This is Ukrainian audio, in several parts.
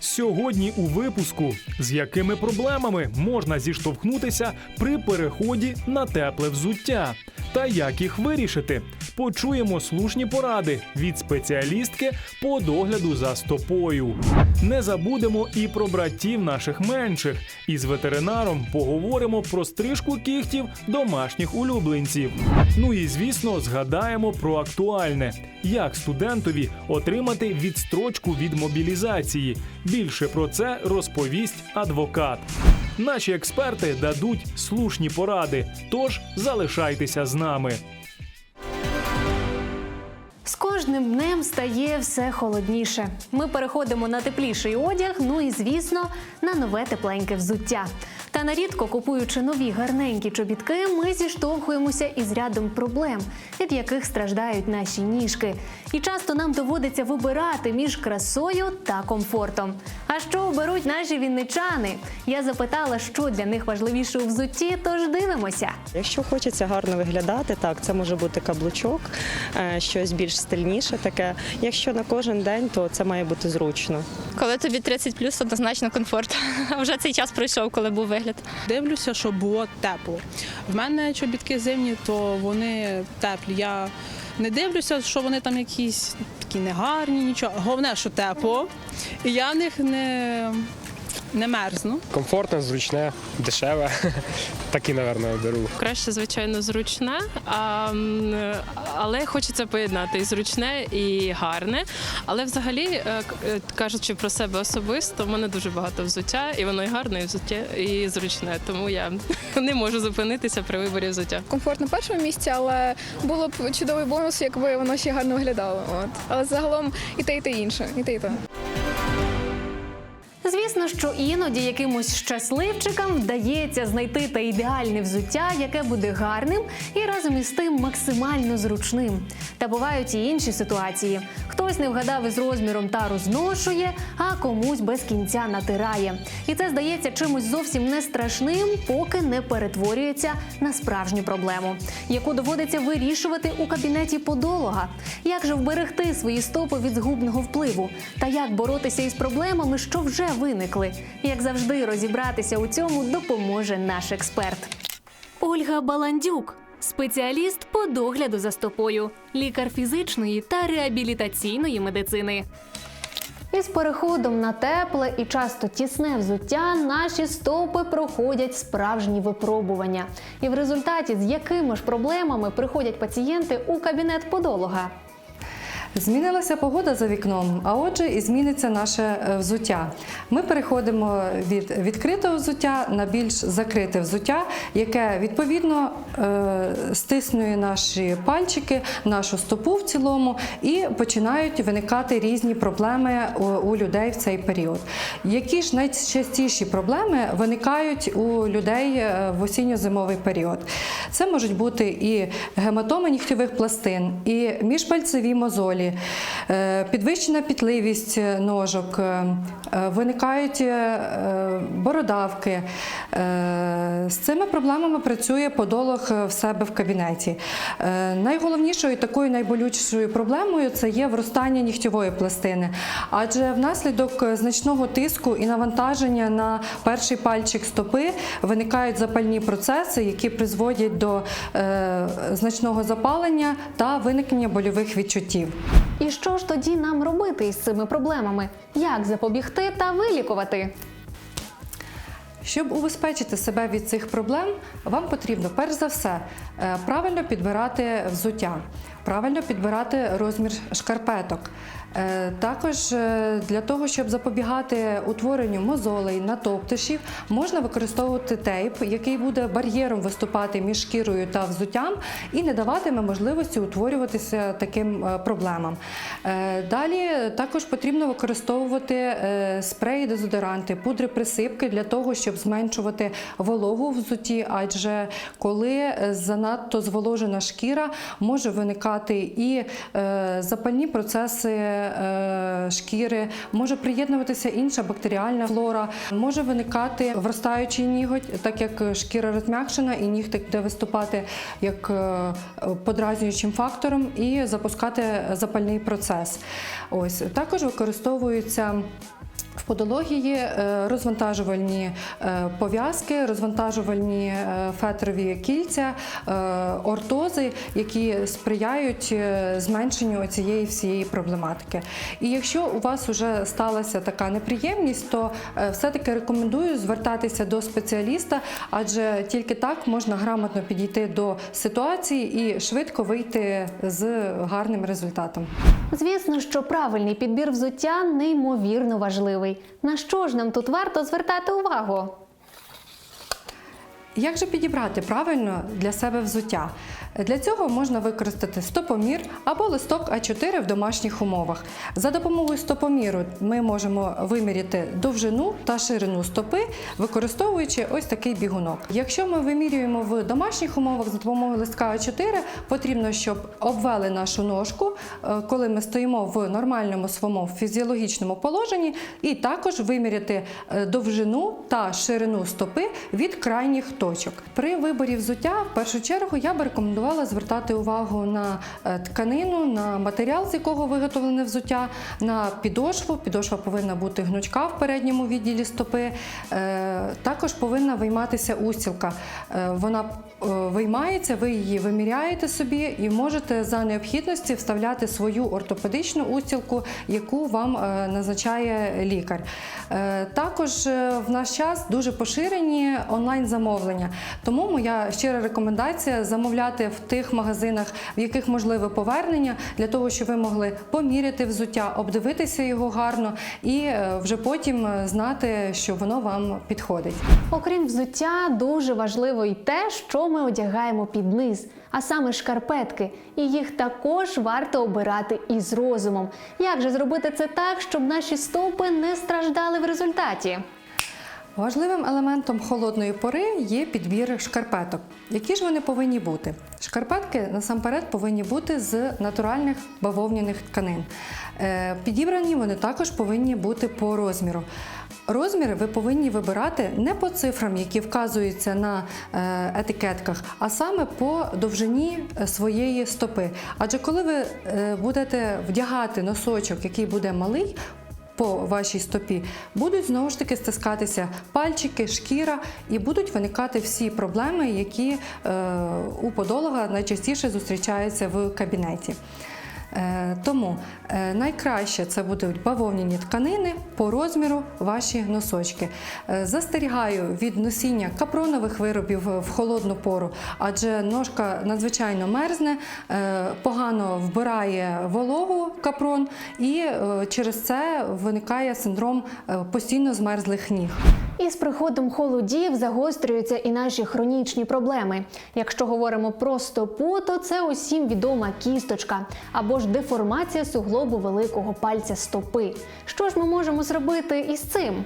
Сьогодні у випуску з якими проблемами можна зіштовхнутися при переході на тепле взуття, та як їх вирішити. Почуємо слушні поради від спеціалістки по догляду за стопою. Не забудемо і про братів наших менших. І з ветеринаром поговоримо про стрижку кігтів домашніх улюбленців. Ну і звісно, згадаємо про актуальне: як студентові отримати відстрочку від мобілізації. Більше про це розповість адвокат. Наші експерти дадуть слушні поради, тож залишайтеся з нами. З кожним днем стає все холодніше. Ми переходимо на тепліший одяг, ну і звісно, на нове тепленьке взуття. Та нарідко купуючи нові гарненькі чобітки, ми зіштовхуємося із рядом проблем, від яких страждають наші ніжки. І часто нам доводиться вибирати між красою та комфортом. А що оберуть наші вінничани? Я запитала, що для них важливіше у взутті, тож дивимося. Якщо хочеться гарно виглядати, так це може бути каблучок, е, щось більш стильніше таке. Якщо на кожен день, то це має бути зручно. Коли тобі 30 однозначно комфорт. А вже цей час пройшов, коли був вигляд. Дивлюся, щоб було тепло. В мене чобітки зимні, то вони теплі. Я не дивлюся, що вони там якісь такі негарні, нічого. Головне, що тепло, і я в них не, не мерзну. Комфортне, зручне, дешеве. Такі, напевно, беру. Краще, звичайно, зручне, а, але хочеться поєднати і зручне, і гарне. Але взагалі, е, к- е, кажучи про себе особисто, в мене дуже багато взуття, і воно і гарне, і взуття, і зручне. Тому я не можу зупинитися при виборі взуття. комфорт на першому місці, але було б чудовий бонус, якби воно ще гарно виглядало. От. Але загалом і те, і те інше, і те, і те. Звісно, що іноді якимось щасливчикам вдається знайти те ідеальне взуття, яке буде гарним і разом із тим максимально зручним. Та бувають і інші ситуації. Хтось не вгадав із розміром тару зношує, а комусь без кінця натирає. І це здається чимось зовсім не страшним, поки не перетворюється на справжню проблему, яку доводиться вирішувати у кабінеті подолога. Як же вберегти свої стопи від згубного впливу? Та як боротися із проблемами, що вже виникли? Як завжди, розібратися у цьому допоможе наш експерт. Ольга Баландюк. Спеціаліст по догляду за стопою, лікар фізичної та реабілітаційної медицини. Із переходом на тепле і часто тісне взуття наші стопи проходять справжні випробування. І в результаті з якими ж проблемами приходять пацієнти у кабінет подолога? Змінилася погода за вікном, а отже, і зміниться наше е, взуття. Ми переходимо від відкритого взуття на більш закрите взуття, яке відповідно е, стиснює наші пальчики, нашу стопу в цілому, і починають виникати різні проблеми у, у людей в цей період. Які ж найчастіші проблеми виникають у людей е, в осінньо-зимовий період? Це можуть бути і гематоми нігтєвих пластин, і міжпальцеві мозолі, е, підвищена пітливість ножок, е, е, виникають е, бородавки. Е, З цими проблемами працює подолог в себе в кабінеті. Е, Найголовнішою такою найболючішою проблемою це є вростання нігтєвої пластини, адже внаслідок значного тиску і навантаження на перший пальчик стопи виникають запальні процеси, які призводять до е, значного запалення та виникнення больових відчуттів. І що ж тоді нам робити із цими проблемами? Як запобігти та вилікувати? Щоб убезпечити себе від цих проблем, вам потрібно перш за все е, правильно підбирати взуття, правильно підбирати розмір шкарпеток. Е, Також е, для того, щоб запобігати утворенню мозолей, натоптишів, можна використовувати тейп, який буде бар'єром виступати між шкірою та взуттям і не даватиме можливості утворюватися таким е, проблемам. Далі також потрібно використовувати спреї, дезодоранти, пудри присипки для того, щоб зменшувати вологу в взутті, адже коли занадто зволожена шкіра, може виникати і е, запальні процеси е, шкіри, може приєднуватися інша бактеріальна флора, може виникати вростаючий ніготь, так як шкіра розм'якшена і нігтик буде виступати як е, подразнюючим фактором і запускати запальний процес. Ось. Також використовуються В подології е, розвантажувальні е, пов'язки, розвантажувальні е, фетрові кільця, ортози, які сприяють зменшенню цієї всієї проблематики. І якщо у вас вже сталася така неприємність, то все-таки рекомендую звертатися до спеціаліста, адже тільки так можна грамотно підійти до ситуації і швидко вийти з гарним результатом. Звісно, що правильний підбір взуття неймовірно важливий. На що ж нам тут варто звертати увагу? Як же підібрати правильно для себе взуття? Для цього можна використати стопомір або листок А4 в домашніх умовах. За допомогою стопоміру ми можемо виміряти довжину та ширину стопи, використовуючи ось такий бігунок. Якщо ми вимірюємо в домашніх умовах за допомогою листка А4, потрібно, щоб обвели нашу ножку, е, коли ми стоїмо в нормальному своєму фізіологічному положенні, і також виміряти е, довжину та ширину стопи від крайніх точок. При виборі взуття, в першу чергу, я би рекомендувала звертати увагу на е, тканину, на матеріал, з якого виготовлене взуття, на підошву. Підошва повинна бути гнучка в передньому відділі стопи. Е, Також повинна вийматися устілка. Е, Вона виймається, ви її виміряєте собі і можете за необхідності вставляти свою ортопедичну устілку, яку вам назначає лікар. Також в наш час дуже поширені онлайн-замовлення. Тому моя щира рекомендація замовляти в тих магазинах, в яких можливе повернення, для того, щоб ви могли поміряти взуття, обдивитися його гарно і е, вже потім е, знати, що воно вам підходить. Окрім взуття, дуже важливо й те, що ми одягаємо під низ, а саме шкарпетки. І їх також варто обирати із розумом. Як же зробити це так, щоб наші стопи не страждали в результаті? Важливим елементом холодної пори є підбір шкарпеток. Які ж вони повинні бути? Шкарпетки насамперед повинні бути з натуральних бавовняних тканин. Е, Підібрані вони також повинні бути по розміру. Розміри ви повинні вибирати не по цифрам, які вказуються на е, етикетках, а саме по довжині е, своєї стопи. Адже коли ви будете вдягати носочок, який буде малий, по вашій стопі будуть знову ж таки стискатися пальчики, шкіра і будуть виникати всі проблеми, які е, у подолога найчастіше зустрічаються в кабінеті. Е, Тому е, найкраще це будуть бавовняні тканини по розміру ваші носочки. Е, Застерігаю від носіння капронових виробів в холодну пору, адже ножка надзвичайно мерзне, погано вбирає вологу капрон, і через це виникає синдром постійно змерзлих ніг. І з приходом холодів загострюються і наші хронічні проблеми. Якщо говоримо про стопу, то це усім відома кісточка або ж деформація суглобу великого пальця стопи. Що ж ми можемо зробити із цим?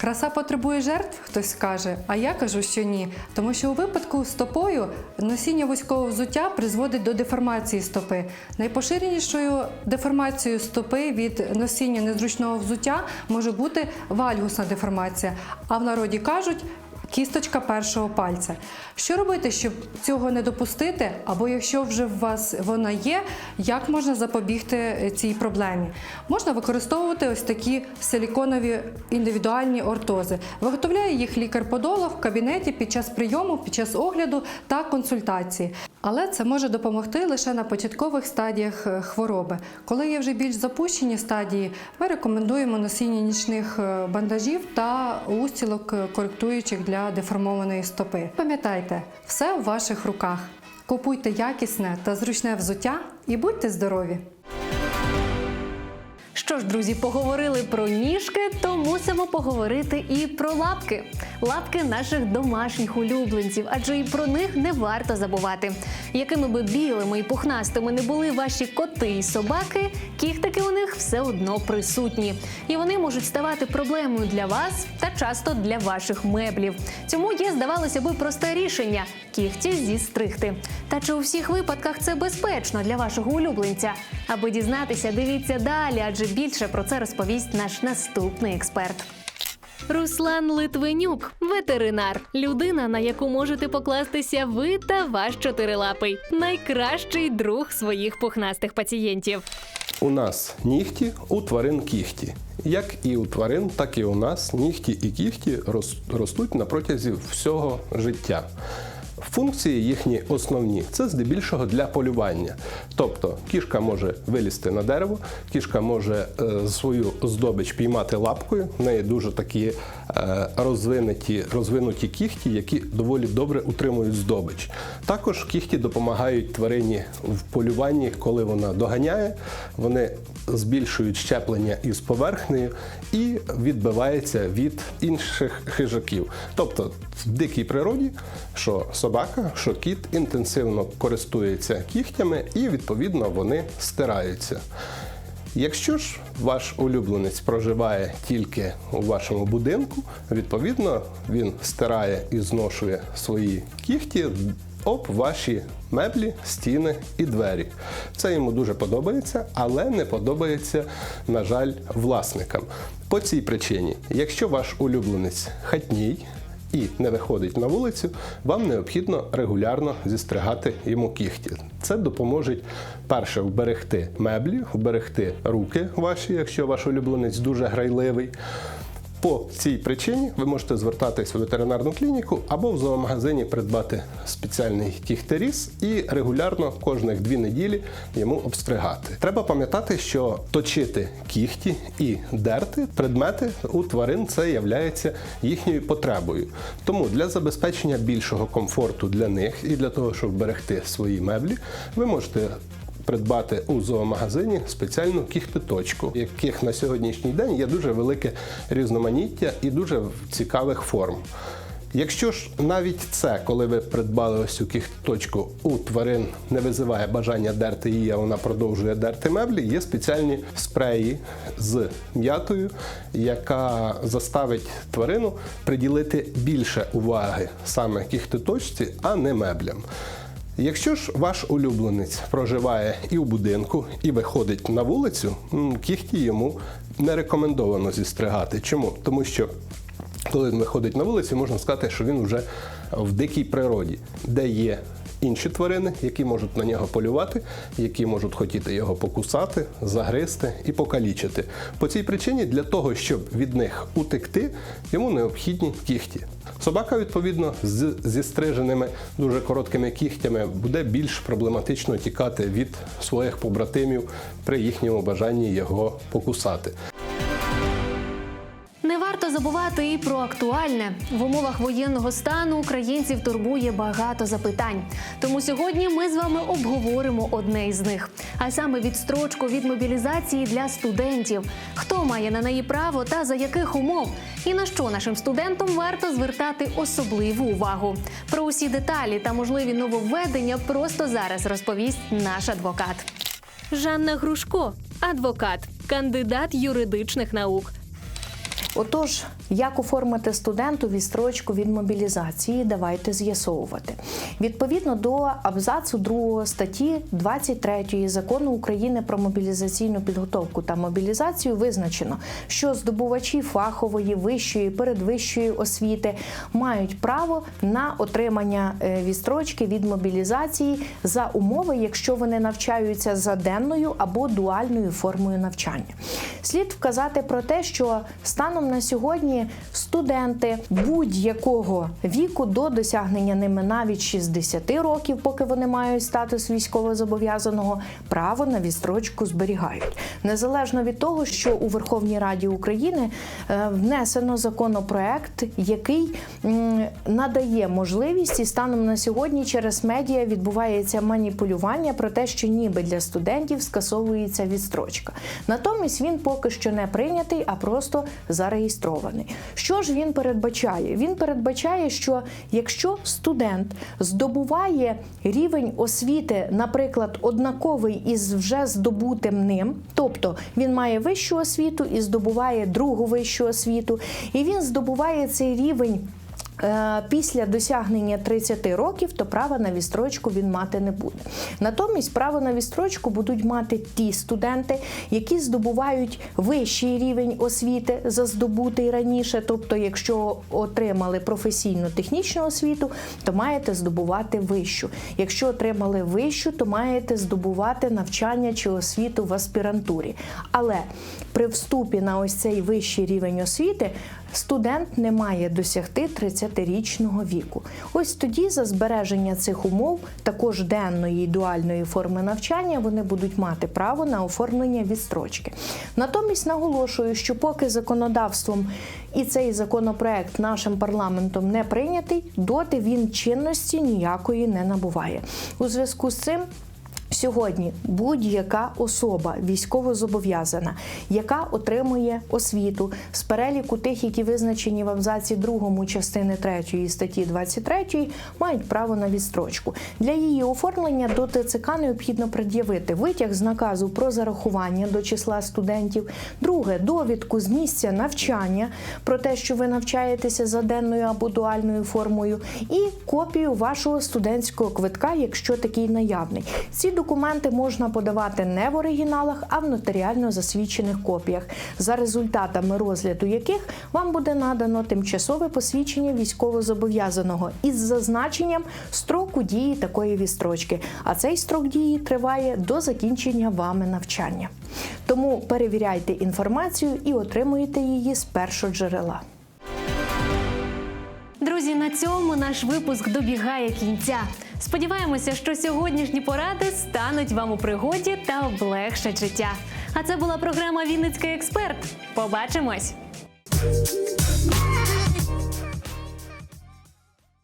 Краса потребує жертв, хтось скаже, а я кажу, що ні. Тому що у випадку з стопою носіння вузького взуття призводить до деформації стопи. Найпоширенішою деформацією стопи від носіння незручного взуття може бути вальгусна деформація. А в народі кажуть. Кісточка першого пальця. Що робити, щоб цього не допустити? Або якщо вже в вас вона є, як можна запобігти е, цій проблемі? Можна використовувати ось такі силіконові індивідуальні ортози. Виготовляє їх лікар-подолог в кабінеті під час прийому, під час огляду та консультації. Але це може допомогти лише на початкових стадіях е, хвороби. Коли є вже більш запущені стадії, ми рекомендуємо носіння нічних е, бандажів та устілок коректуючих для деформованої стопи. Пам'ятайте, все в ваших руках. Купуйте якісне та зручне взуття і будьте здорові! Що ж, друзі, поговорили про ніжки, то мусимо поговорити і про лапки. Лапки наших домашніх улюбленців, адже і про них не варто забувати. Якими би білими і пухнастими не були ваші коти і собаки, кіхтики у них все одно присутні. І вони можуть ставати проблемою для вас та часто для ваших меблів. Цьому є, здавалося би, просте рішення кігті зістригти. Та чи у всіх випадках це безпечно для вашого улюбленця? Аби дізнатися, дивіться далі, адже більше про це розповість наш наступний експерт. Руслан Литвинюк, ветеринар, людина, на яку можете покластися ви та ваш чотирилапий, найкращий друг своїх пухнастих пацієнтів. у нас нігті, у тварин кіхті. Як і у тварин, так і у нас нігті і кіхті ростуть на протязі всього життя. Функції їхні основні це здебільшого для полювання. Тобто кішка може вилізти на дерево, кішка може е, свою здобич піймати лапкою. В неї дуже такі е, розвинуті, розвинуті кіхті, які доволі добре утримують здобич. Також кіхті допомагають тварині в полюванні, коли вона доганяє, вони збільшують щеплення із поверхнею і відбивається від інших хижаків. Тобто в дикій природі, що собака, що кіт інтенсивно користується кігтями і відповідно вони стираються. Якщо ж ваш улюбленець проживає тільки у вашому будинку, відповідно він стирає і зношує свої кігті об ваші меблі, стіни і двері. Це йому дуже подобається, але не подобається, на жаль, власникам. По цій причині, якщо ваш улюбленець хатній, і не виходить на вулицю, вам необхідно регулярно зістригати йому кігті. Це допоможе перше вберегти меблі, вберегти руки ваші, якщо ваш улюбленець дуже грайливий. По цій причині ви можете звертатись в ветеринарну клініку або в зоомагазині придбати спеціальний кіхтеріс і регулярно кожних дві неділі йому обстригати. Треба пам'ятати, що точити кіхті і дерти предмети у тварин це є їхньою потребою. Тому для забезпечення більшого комфорту для них і для того, щоб берегти свої меблі, ви можете придбати у зоомагазині спеціальну кіхтиточку, яких на сьогоднішній день є дуже велике різноманіття і дуже цікавих форм. Якщо ж навіть це, коли ви придбали ось цю кіхточку, у тварин не визиває бажання дерти її, а вона продовжує дерти меблі, є спеціальні спреї з м'ятою, яка заставить тварину приділити більше уваги саме кіхтиточці, а не меблям. Якщо ж ваш улюбленець проживає і у будинку, і виходить на вулицю, кіхті йому не рекомендовано зістригати. Чому? Тому що коли він виходить на вулицю, можна сказати, що він вже в дикій природі, де є інші тварини, які можуть на нього полювати, які можуть хотіти його покусати, загризти і покалічити. По цій причині для того, щоб від них утекти, йому необхідні кіхті. Собака, відповідно, з зі стриженими дуже короткими кігтями буде більш проблематично тікати від своїх побратимів при їхньому бажанні його покусати. Не варто забувати і про актуальне в умовах воєнного стану українців турбує багато запитань. Тому сьогодні ми з вами обговоримо одне із них, а саме відстрочку від мобілізації для студентів. Хто має на неї право та за яких умов? І на що нашим студентам варто звертати особливу увагу? Про усі деталі та можливі нововведення просто зараз розповість наш адвокат. Жанна Грушко, адвокат, кандидат юридичних наук. Отож, як оформити студенту відстрочку від мобілізації, давайте з'ясовувати. Відповідно до абзацу 2 статті 23 закону України про мобілізаційну підготовку та мобілізацію визначено, що здобувачі фахової, вищої, передвищої освіти мають право на отримання е, відстрочки від мобілізації за умови, якщо вони навчаються за денною або дуальною формою навчання. Слід вказати про те, що станом на сьогодні студенти будь-якого віку до досягнення ними навіть 60 років, поки вони мають статус військовозобов'язаного, право на відстрочку зберігають. Незалежно від того, що у Верховній Раді України е, внесено законопроект, який надає можливість і станом на сьогодні через медіа відбувається маніпулювання про те, що ніби для студентів скасовується відстрочка. Натомість він поки що не прийнятий, а просто зареєстрований. Що ж він передбачає? Він передбачає, що якщо студент здобуває рівень освіти, наприклад, однаковий із вже здобутим ним, тобто він має вищу освіту і здобуває другу вищу освіту, і він здобуває цей рівень. Е, після досягнення 30 років, то права на відстрочку він мати не буде. Натомість право на відстрочку будуть мати ті студенти, які здобувають вищий рівень освіти за здобутий раніше. Тобто, якщо отримали професійну технічну освіту, то маєте здобувати вищу. Якщо отримали вищу, то маєте здобувати навчання чи освіту в аспірантурі. Але при вступі на ось цей вищий рівень освіти студент не має досягти 30-річного віку. Ось тоді за збереження цих умов, також денної і дуальної форми навчання, вони будуть мати право на оформлення відстрочки. Натомість наголошую, що поки законодавством і цей законопроект нашим парламентом не прийнятий, доти він чинності ніякої не набуває. У зв'язку з цим. Сьогодні будь-яка особа військовозобов'язана, яка отримує освіту з переліку тих, які визначені в абзаці 2 частини 3 статті 23, мають право на відстрочку. Для її оформлення до ТЦК необхідно пред'явити витяг з наказу про зарахування до числа студентів, друге довідку з місця навчання про те, що ви навчаєтеся за денною або дуальною формою, і копію вашого студентського квитка, якщо такий наявний. Ці документи можна подавати не в оригіналах, а в нотаріально засвідчених копіях, за результатами розгляду яких вам буде надано тимчасове посвідчення військовозобов'язаного із зазначенням строку дії такої відстрочки. А цей строк дії триває до закінчення вами навчання. Тому перевіряйте інформацію і отримуєте її з першого джерела. Друзі, на цьому наш випуск добігає кінця. Сподіваємося, що сьогоднішні поради стануть вам у пригоді та облегшать життя. А це була програма Вінницький експерт. Побачимось!